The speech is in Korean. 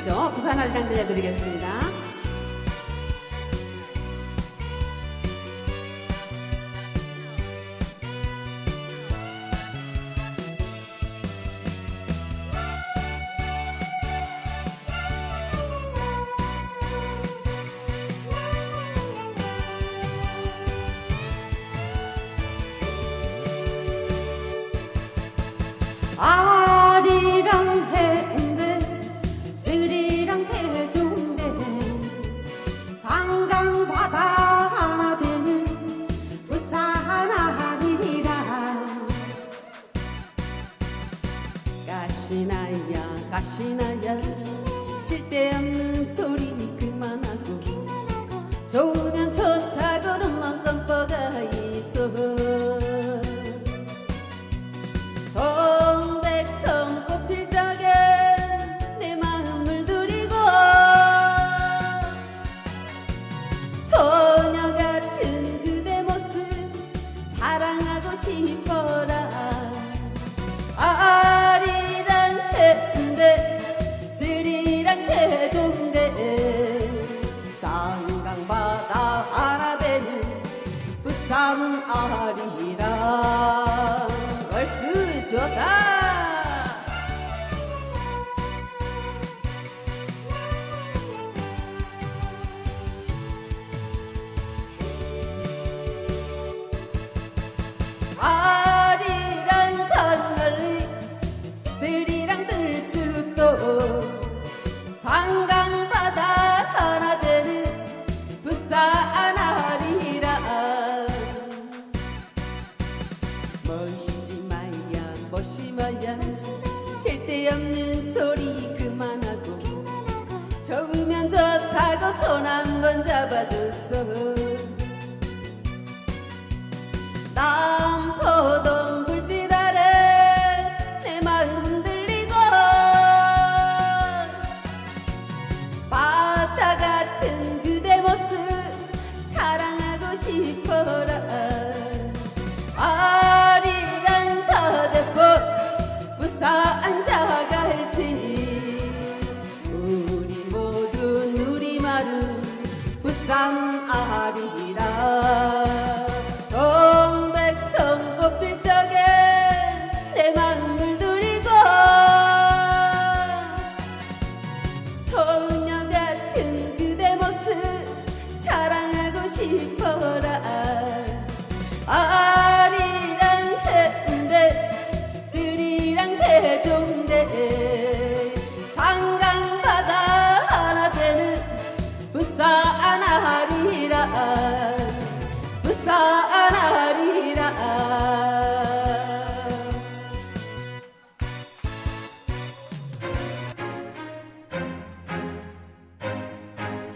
있죠. 부산 아리랑 들려드리겠습니다. 아리랑 해 가시나야 가시나야. 쓸데없는 소리 그만하고. 좋으면 좋다고는 껌뻑가 있어 상강바다 하나 되는 부산 아리랑 멋심아야 멋심아야 쓸데없는 소리 그만하고 좋으면 좋다고 손 한 번 잡아줬어. 남 부산 아리